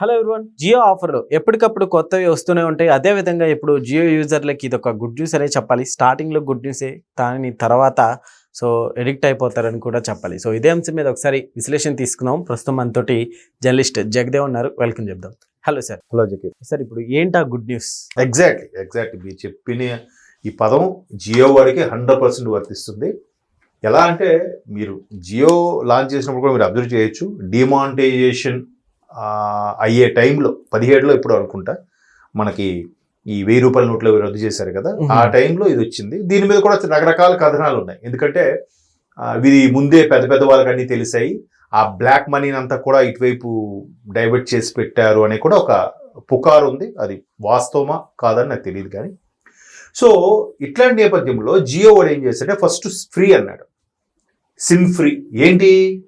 Hello everyone Jio ఆఫర్లు ఎప్పటికప్పుడు కొత్తవి వస్తూనే ఉంటాయి. అదే విధంగా ఇప్పుడు జియో యూజర్లకి ఇది ఒక గుడ్ న్యూస్ అనే చెప్పాలి. స్టార్టింగ్లో గుడ్ న్యూసే దాని తర్వాత సో ఎడిక్ట్ అయిపోతారని కూడా చెప్పాలి. సో ఇదే అంశం మీద ఒకసారి విశ్లేషణ తీసుకుందాం. ప్రస్తుతం మనతోటి జర్నలిస్ట్ జగదేవ్ ఉన్నారు. వెల్కమ్ చెప్దాం. Hello sir hello Zakir sir ఇప్పుడు ఏంటా గుడ్ న్యూస్ ఎగ్జాక్ట్లీ ఎగ్జాక్ట్లీ మీరు చెప్పిన ఈ పదం జియో వాడికి హండ్రెడ్ పర్సెంట్ వర్తిస్తుంది. ఎలా అంటే మీరు జియో లాంచ్ చేసినప్పుడు కూడా మీరు అబ్జర్వ్ చేయొచ్చు. డిమానిటైజేషన్ అయ్యే టైంలో పదిహేడులో ఇప్పుడు అనుకుంటా మనకి ఈ వెయ్యి రూపాయల నోట్లు రద్దు చేశారు కదా ఆ. టైంలో ఇది వచ్చింది. దీని మీద కూడా రకరకాల కథనాలు ఉన్నాయి. ఎందుకంటే ఇది ముందే పెద్ద పెద్ద వాళ్ళకి అన్ని తెలిసాయి. ఆ బ్లాక్ మనీని అంతా కూడా ఇటువైపు డైవర్ట్ చేసి పెట్టారు అనే కూడా ఒక పుకారు ఉంది. అది వాస్తవమా కాదని నాకు తెలియదు కానీ. సో ఇట్లాంటి నేపథ్యంలో జియో వాడు ఏం చేశాడంటే ఫస్ట్ ఫ్రీ అన్నాడు. Sim free. ఏంటి?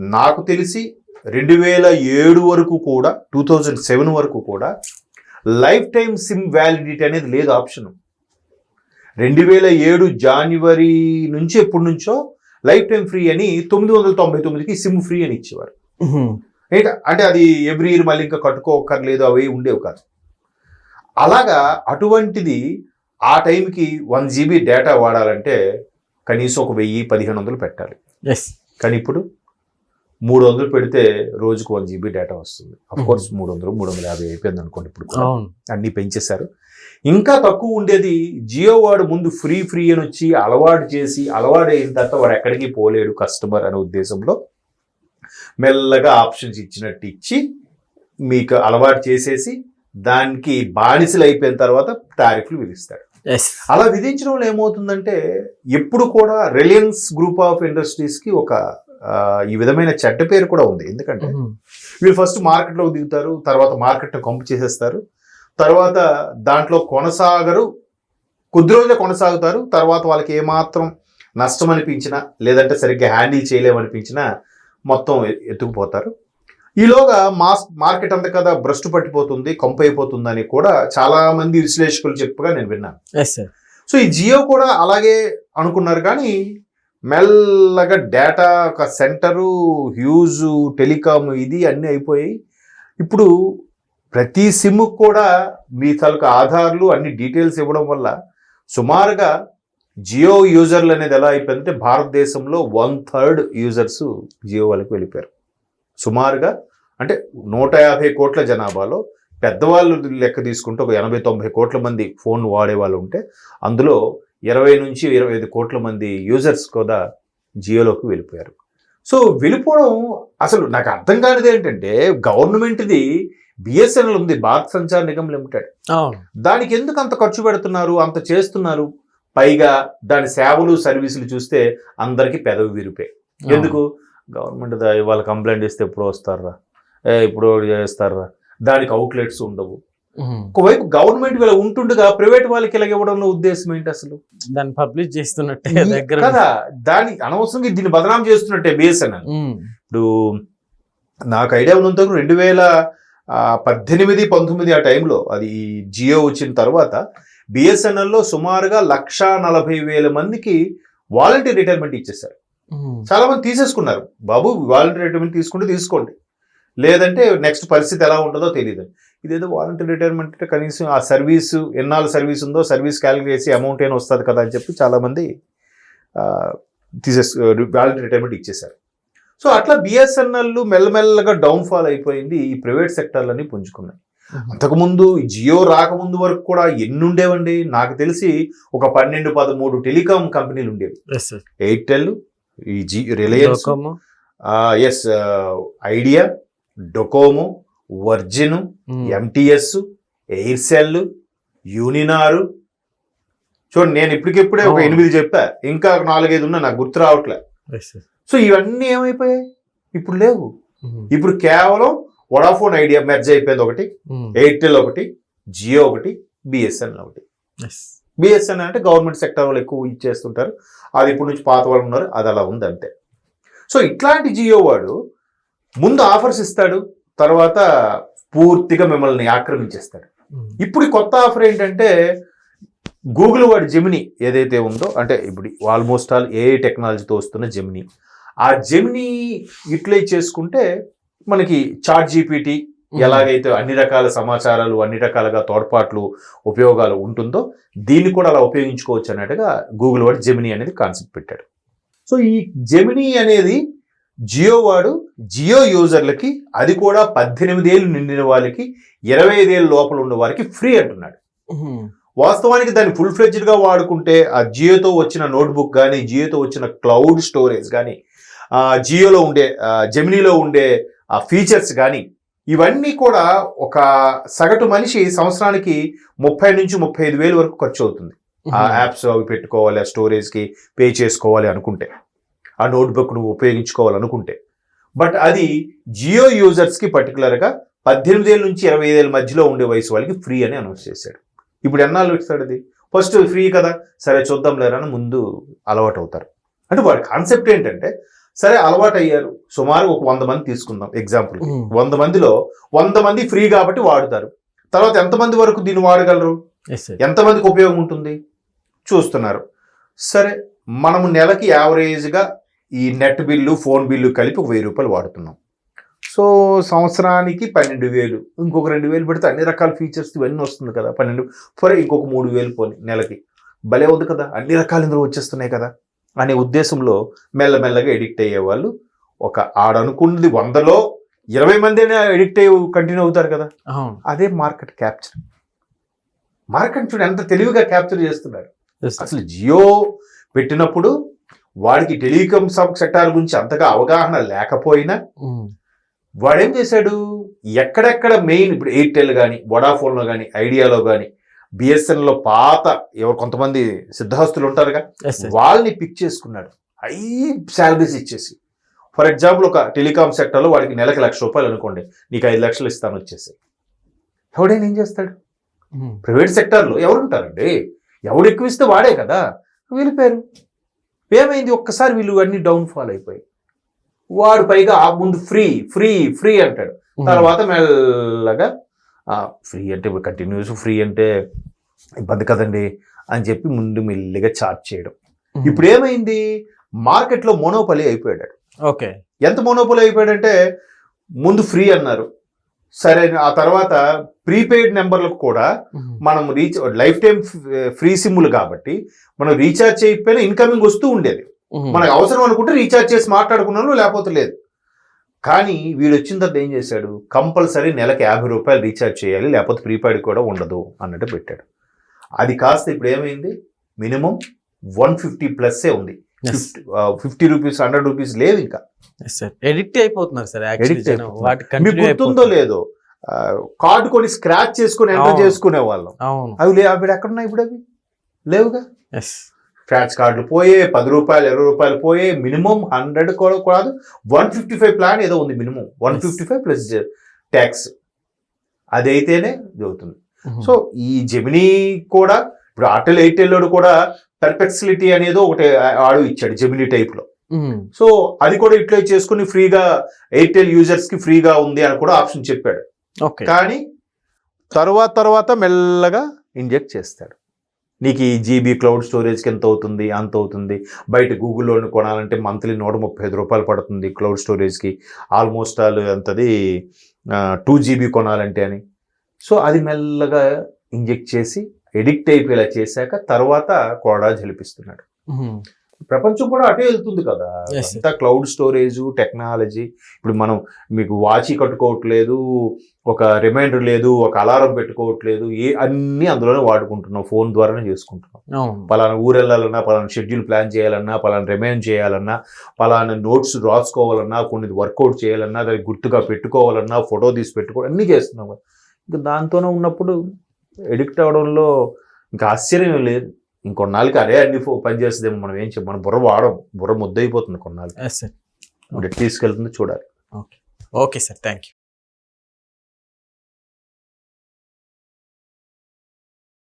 నాకు తెలిసి రెండు వేల ఏడు వరకు కూడా టూ థౌజండ్ సెవెన్ వరకు కూడా లైఫ్ టైం సిమ్ వ్యాలిడిటీ అనేది లేదు ఆప్షన్. రెండు వేల ఏడు జాన్వరి నుంచి ఎప్పటి నుంచో లైఫ్ టైం ఫ్రీ అని తొమ్మిది వందల తొంభై తొమ్మిదికి సిమ్ ఫ్రీ అని ఇచ్చేవారు. ఏంట? అంటే అది ఎవ్రీ ఇయర్ మళ్ళీ ఇంకా కట్టుకోకర్లేదు అవి ఉండేవి కాదు. అలాగా అటువంటిది ఆ టైంకి వన్ జీబీ డేటా వాడాలంటే కనీసం ఒక వెయ్యి పదిహేను వందలు పెట్టాలి. కానీ ఇప్పుడు మూడు వందలు పెడితే రోజుకు వన్ జీబీ డేటా వస్తుంది. కోర్స్ మూడు వందలు మూడు వందల యాభై అయిపోయింది అనుకోండి ఇప్పుడు అన్ని పెంచేశారు. ఇంకా తక్కువ ఉండేది జియో వాడు ముందు ఫ్రీ ఫ్రీ అని వచ్చి అలవాటు చేసి అలవాటు అయిన తర్వాత వాడు ఎక్కడికి పోలేడు కస్టమర్ అనే ఉద్దేశంలో మెల్లగా ఆప్షన్స్ ఇచ్చినట్టు ఇచ్చి మీకు అలవాటు చేసేసి దానికి బానిసలు అయిపోయిన తర్వాత టారిఫ్లు విధిస్తాడు. అలా విధించడం వల్ల ఏమవుతుందంటే ఎప్పుడు కూడా రిలయన్స్ గ్రూప్ ఆఫ్ ఇండస్ట్రీస్కి ఒక ఈ విధమైన చెడ్డ పేరు కూడా ఉంది. ఎందుకంటే వీళ్ళు ఫస్ట్ మార్కెట్లో దిగుతారు తర్వాత మార్కెట్ను కంపు చేసేస్తారు. తర్వాత దాంట్లో కొనసాగరు కొద్ది రోజులే కొనసాగుతారు తర్వాత వాళ్ళకి ఏమాత్రం నష్టం అనిపించినా లేదంటే సరిగ్గా హ్యాండిల్ చేయలేమనిపించినా మొత్తం ఎత్తుకుపోతారు. ఈలోగా మాస్ మార్కెట్ అంతా కదా భ్రష్టు పట్టిపోతుంది కంపు అయిపోతుందని కూడా చాలా మంది విశ్లేషకులు చెప్పగా నేను విన్నాను. సో ఈ జియో కూడా అలాగే అనుకున్నారు కానీ మెల్లగా డేటా ఒక సెంటరు హ్యూజ్ టెలికామ్ ఇది అన్నీ అయిపోయాయి. ఇప్పుడు ప్రతి సిమ్ కూడా మీ తాలూకా ఆధార్లు అన్ని డీటెయిల్స్ ఇవ్వడం వల్ల సుమారుగా జియో యూజర్లు అనేది ఎలా అయిపోయిందంటే భారతదేశంలో వన్ థర్డ్ యూజర్స్ జియో వాళ్ళకి వెళ్ళిపోయారు. సుమారుగా అంటే నూట యాభై కోట్ల జనాభాలో పెద్దవాళ్ళు లెక్క తీసుకుంటే ఒక ఎనభై తొంభై కోట్ల మంది ఫోన్ వాడే వాళ్ళు ఉంటే అందులో ఇరవై నుంచి ఇరవై ఐదు కోట్ల మంది యూజర్స్ కూడా జియోలోకి వెళ్ళిపోయారు. సో వెళ్ళిపోవడం అసలు నాకు అర్థం కానిది ఏంటంటే గవర్నమెంట్ది బిఎస్ఎన్ఎల్ ఉంది భారత్ సంచార్ నిగమ్ లిమిటెడ్. దానికి ఎందుకు అంత ఖర్చు పెడుతున్నారు అంత చేస్తున్నారు? పైగా దాని సేవలు సర్వీసులు చూస్తే అందరికీ పెదవి విరిపే. ఎందుకు? గవర్నమెంట్ ఇవాళ కంప్లైంట్ ఇస్తే ఎప్పుడు వస్తారా ఏ ఇప్పుడు చేస్తారా దానికి అవుట్లెట్స్ ఉండవు. ఒకవైపు గవర్నమెంట్ ఇలా ఉంటుండగా ప్రైవేట్ వాళ్ళకి ఇలాగ ఇవ్వడంలో ఉద్దేశం ఏంటి అసలు? దాన్ని పబ్లిష్ చేస్తున్నట్టే దగ్గర కదా దాని అనవసరంగా దీన్ని బదనాం చేస్తున్నట్టే బిఎస్ఎన్ఎల్. ఇప్పుడు నాకు ఐడియా ఉన్నంత రెండు వేల పద్దెనిమిది పంతొమ్మిది ఆ టైంలో అది జియో వచ్చిన తర్వాత బిఎస్ఎన్ఎల్లో సుమారుగా లక్ష నలభై వేల మందికి వాలంటీ రిటైర్మెంట్ ఇచ్చేసారు. చాలా మంది తీసేసుకున్నారు. బాబు వాలంటీ రిటైర్మెంట్ తీసుకుంటే తీసుకోండి. లేదంటే నెక్స్ట్ పరిస్థితి ఎలా ఉంటుందో తెలియదు. ఇదేదో వాలంటీ రిటైర్మెంట్ అంటే కనీసం ఆ సర్వీస్ ఎన్నాళ్ళు సర్వీస్ ఉందో సర్వీస్ క్యాలిక్యులేట్ చేసి అమౌంట్ అయినా వస్తుంది కదా అని చెప్పి చాలామంది తీసేసు వాలంటీ రిటైర్మెంట్ ఇచ్చేశారు. సో అట్లా బిఎస్ఎన్ఎల్ మెల్లమెల్లగా డౌన్ఫాల్ అయిపోయింది ఈ ప్రైవేట్ సెక్టర్లన్నీ పుంజుకున్నాయి. అంతకుముందు జియో రాకముందు వరకు కూడా ఎన్ని ఉండేవండి నాకు తెలిసి ఒక పన్నెండు పదమూడు టెలికాం కంపెనీలు ఉండేవి. ఎయిర్టెల్ ఈ G Reliance. Yes Idea Docomo Virgin. MTS Aircel Uninor చూడండి నేను ఇప్పటికిప్పుడే ఒక. ఎనిమిది చెప్పా ఇంకా ఒక నాలుగైదు ఉన్నా నాకు గుర్తు రావట్లే. సో ఇవన్నీ ఏమైపోయాయి ఇప్పుడు లేవు. ఇప్పుడు కేవలం వడాఫోన్ ఐడియా మెర్జ్ అయిపోయింది ఒకటి. ఎయిర్టెల్ ఒకటి జియో ఒకటి బిఎస్ఎన్ఎల్ ఒకటి ఎస్. బిఎస్ఎన్ఎల్ అంటే గవర్నమెంట్ సెక్టర్ వాళ్ళు ఎక్కువ ఇచ్చేస్తుంటారు అది ఇప్పుడు నుంచి పాత వాళ్ళు ఉన్నారు అది అలా ఉంది అంతే సో ఇట్లాంటి జియో వాడు ముందు ఆఫర్స్ ఇస్తాడు తర్వాత పూర్తిగా మిమ్మల్ని ఆక్రమించేస్తాడు. ఉమ్. ఇప్పుడు కొత్త ఆఫర్ ఏంటంటే గూగుల్ వాడి జెమిని ఏదైతే ఉందో అంటే ఇప్పుడు ఆల్మోస్ట్ ఆల్ ఏ టెక్నాలజీతో వస్తున్న జెమిని ఆ జెమిని యూటిలైజ్ చేసుకుంటే మనకి చాట్ జీపీటీ ఎలాగైతే అన్ని రకాల సమాచారాలు అన్ని రకాలుగా తోడ్పాట్లు ఉపయోగాలు ఉంటుందో దీన్ని కూడా అలా ఉపయోగించుకోవచ్చు అన్నట్టుగా గూగుల్ వాడు జెమినీ అనేది కాన్సెప్ట్ పెట్టాడు. సో ఈ జెమినీ అనేది జియో వాడు జియో యూజర్లకి అది కూడా పద్దెనిమిది ఏళ్ళు నిండిన వాళ్ళకి ఇరవై ఐదేళ్ళ లోపల ఉన్న వారికి ఫ్రీ అంటున్నాడు. వాస్తవానికి దాన్ని ఫుల్ ఫ్లెడ్జ్డ్గా వాడుకుంటే ఆ జియోతో వచ్చిన నోట్బుక్ కానీ జియోతో వచ్చిన క్లౌడ్ స్టోరేజ్ కానీ ఆ జియోలో ఉండే జెమినీలో ఉండే ఆ ఫీచర్స్ కానీ ఇవన్నీ కూడా ఒక సగటు మనిషి సంవత్సరానికి ముప్పై నుంచి ముప్పై ఐదు వేలు వరకు ఖర్చు అవుతుంది. ఆ యాప్స్ అవి పెట్టుకోవాలి ఆ స్టోరేజ్కి పే చేసుకోవాలి అనుకుంటే. ఆ నోట్బుక్ నువ్వు ఉపయోగించుకోవాలనుకుంటే. బట్ అది జియో యూజర్స్కి పర్టికులర్గా పద్దెనిమిది ఏళ్ళ నుంచి ఇరవై ఐదేళ్ళ మధ్యలో ఉండే వయసు వాళ్ళకి ఫ్రీ అని అనౌన్స్ చేశాడు. ఇప్పుడు ఎన్నాళ్ళు ఇస్తాడు అది? ఫస్ట్ ఫ్రీ కదా? సరే చూద్దాం లేరా అని ముందు అలవాటు అవుతారు అంటే వాడి కాన్సెప్ట్ ఏంటంటే సరే అలవాటు అయ్యారు సుమారు ఒక వంద మంది తీసుకుందాం ఎగ్జాంపుల్ ఉమ్. వంద మందిలో వంద మంది ఫ్రీ కాబట్టి వాడుతారు. తర్వాత ఎంతమంది వరకు దీన్ని వాడగలరు. ఎంతమందికి ఉపయోగం ఉంటుంది? చూస్తున్నారు. సరే మనము నెలకి యావరేజ్గా ఈ నెట్ బిల్లు ఫోన్ బిల్లు కలిపి ఒక వెయ్యి రూపాయలు వాడుతున్నాం. సో సంవత్సరానికి పన్నెండు వేలు ఇంకొక రెండు వేలు పెడితే అన్ని రకాల ఫీచర్స్ ఇవన్నీ వస్తుంది కదా పన్నెండు ఫర్ ఇంకొక మూడు వేలు పోని నెలకి. భలే ఉంది కదా అన్ని రకాలు ఇందులో వచ్చేస్తున్నాయి కదా అనే ఉద్దేశంలో మెల్లమెల్లగా ఎడిక్ట్ అయ్యే వాళ్ళు ఒక ఆడనుకున్నది వందలో ఇరవై మందినే ఎడిక్ట్ అయ్యి కంటిన్యూ అవుతారు కదా. అదే మార్కెట్ క్యాప్చర్ మార్కెట్ చూడు ఎంత తెలివిగా క్యాప్చర్ చేస్తున్నారు. అసలు జియో పెట్టినప్పుడు వాడికి టెలికాం సబ్ సెక్టార్ గురించి అంతగా అవగాహన లేకపోయినా. వాడేం చేశాడు? ఎక్కడెక్కడ మెయిన్ ఇప్పుడు ఎయిర్టెల్ కానీ వడాఫోన్లో కానీ ఐడియాలో కానీ బిఎస్ఎన్లో పాత ఎవరు కొంతమంది సిద్ధహస్తులు ఉంటారుగా. వాళ్ళని పిక్ చేసుకున్నాడు. హై శాలరీస్ ఇచ్చేసి. ఫర్ ఎగ్జాంపుల్ ఒక టెలికాం సెక్టర్లో వాడికి నెలకి లక్ష రూపాయలు అనుకోండి. నీకు ఐదు లక్షలు ఇస్తాను వచ్చేసి. ఎవడైనా ఏం చేస్తాడు. ప్రైవేట్ సెక్టార్లో ఎవరు ఉంటారండి? ఎవడు ఎక్కువ ఇస్తే వాడే కదా. వెళ్ళిపోయారు ఏమైంది? ఒక్కసారి వీళ్ళు అన్ని డౌన్ ఫాల్ అయిపోయి వాడు పైగా ఆ ముందు ఫ్రీ ఫ్రీ ఫ్రీ అంటాడు. తర్వాత మెల్లగా ఫ్రీ అంటే కంటిన్యూస్ ఫ్రీ అంటే ఇబ్బంది కదండి అని చెప్పి ముందు మెల్లిగా చార్జ్ చేయడం. ఇప్పుడు ఏమైంది? మార్కెట్లో మోనోపలి అయిపోయాడు. ఓకే. ఎంత మోనోపలి అయిపోయాడంటే ముందు ఫ్రీ అన్నారు. సరే ఆ తర్వాత ప్రీపెయిడ్ నెంబర్లకు కూడా. మనం రీచ్ లైఫ్ టైం ఫ్రీ సిమ్లు కాబట్టి మనం రీఛార్జ్ చేయకపోయినా ఇన్కమింగ్ వస్తూ ఉండేది. మనకు అవసరం అనుకుంటే రీఛార్జ్ చేసి మాట్లాడుకున్నాను లేకపోతే లేదు కానీ వీడు వచ్చిన తర్వాత ఏం చేశాడు కంపల్సరీ నెలకి యాభై రూపాయలు రీఛార్జ్ చేయాలి లేకపోతే ప్రీపెయిడ్ కూడా ఉండదు అన్నట్టు పెట్టాడు అది కాస్త ఇప్పుడు ఏమైంది మినిమం వన్ ఫిఫ్టీ ప్లస్సే ఉంది. ఫిఫ్టీ రూపీస్ హండ్రెడ్ రూపీస్ లేవు ఇంకా. ఎడిక్ట్ అయిపోతున్నారు సార్. వాటి మీకు గుర్తుందో లేదో కార్డు కొని స్క్రాచ్ చేసుకుని ఎంటర్. చేసుకునే వాళ్ళం అవును. అవి లే అవి ఎక్కడున్నాయి ఇప్పుడు అవి? లేవుగా? స్క్రాచ్ కార్డులు పోయే పది రూపాయలు ఇరవై రూపాయలు పోయే మినిమం హండ్రెడ్ కూడా కాదు వన్ ఫిఫ్టీ ఫైవ్ ప్లాన్ ఏదో ఉంది minimum. One fifty five plus tax అదైతేనే అవుతుంది సో ఈ జెమినీ కూడా ఇప్పుడు ఆటెల్ ఎయిర్టెల్ కూడా పెర్ఫెక్సిలిటీ అనేది ఒకటి ఆడు ఇచ్చాడు జెమినీ టైప్లో. సో అది కూడా యూటిలైజ్ చేసుకుని ఫ్రీగా ఎయిర్టెల్ యూజర్స్కి ఫ్రీగా ఉంది అని కూడా ఆప్షన్ చెప్పాడు. ఓకే. కానీ తర్వాత తర్వాత మెల్లగా ఇంజెక్ట్ చేస్తాడు. నీకు ఈ జీబీ క్లౌడ్ స్టోరేజ్కి ఎంత అవుతుంది అంత అవుతుంది. బయట గూగుల్లో కొనాలంటే మంత్లీ నూట ముప్పై ఐదు రూపాయలు పడుతుంది క్లౌడ్ స్టోరేజ్కి ఆల్మోస్ట్ ఆల్ అంతది టూ జీబీ కొనాలంటే అని. సో అది మెల్లగా ఇంజెక్ట్ చేసి ఎడిక్ట్ అయిపోయేలా చేశాక తర్వాత కూడా జలిపిస్తున్నాడు ప్రపంచం కూడా అటే వెళ్తుంది కదా. అంతా క్లౌడ్ స్టోరేజ్ టెక్నాలజీ ఇప్పుడు మనం మీకు వాచి కట్టుకోవట్లేదు ఒక రిమైండర్ లేదు ఒక అలారం పెట్టుకోవట్లేదు ఏ అన్ని అందులోనే వాడుకుంటున్నాం ఫోన్ ద్వారానే చేసుకుంటున్నాం. పలానా ఊరు వెళ్ళాలన్నా పలానా షెడ్యూల్ ప్లాన్ చేయాలన్నా పలానా రిమైండ్ చేయాలన్నా పలానా నోట్స్ రాసుకోవాలన్నా కొన్ని వర్కౌట్ చేయాలన్నా దానికి గుర్తుగా పెట్టుకోవాలన్నా ఫోటో తీసి పెట్టుకోవడం అన్నీ చేస్తున్నాం. ఇంకా దాంతోనే ఉన్నప్పుడు ఎడిక్ట్ అవ్వడంలో ఇంకా ఆశ్చర్యం లేదు. ఇంకొన్నాళ్ళకి అదే అన్ని ఫో- పని చేస్తుందేమో. మనం ఏం చెప్పం మన బుర్ర వాడం. బుర్ర ముద్దయిపోతుంది కొన్నాళ్ళకి. ఎస్ సార్ ఇప్పుడు ఎటు తీసుకెళ్తుందో చూడాలి. Okay sir thank you